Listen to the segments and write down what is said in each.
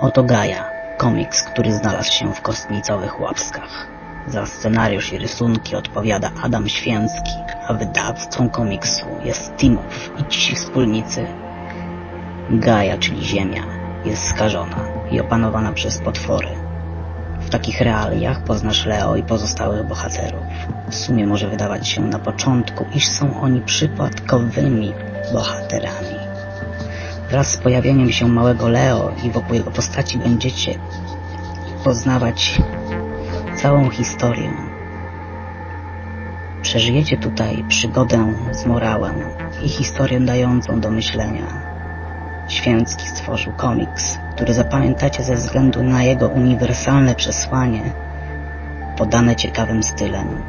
Oto Gaja, komiks, który znalazł się w kostnicowych łapskach. Za scenariusz i rysunki odpowiada Adam Święcki, a wydawcą komiksu jest Timow i ci wspólnicy. Gaja, czyli Ziemia, jest skażona i opanowana przez potwory. W takich realiach poznasz Leo i pozostałych bohaterów. W sumie może wydawać się na początku, iż są oni przypadkowymi bohaterami. Wraz z pojawieniem się małego Leo i wokół jego postaci będziecie poznawać całą historię. Przeżyjecie tutaj przygodę z morałem i historię dającą do myślenia. Święcki stworzył komiks, który zapamiętacie ze względu na jego uniwersalne przesłanie, podane ciekawym stylem.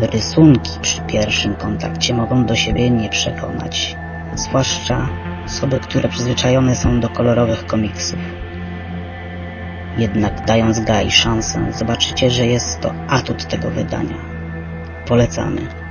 Rysunki przy pierwszym kontakcie mogą do siebie nie przekonać, zwłaszcza osoby, które przyzwyczajone są do kolorowych komiksów. Jednak dając Gai szansę, zobaczycie, że jest to atut tego wydania. Polecamy.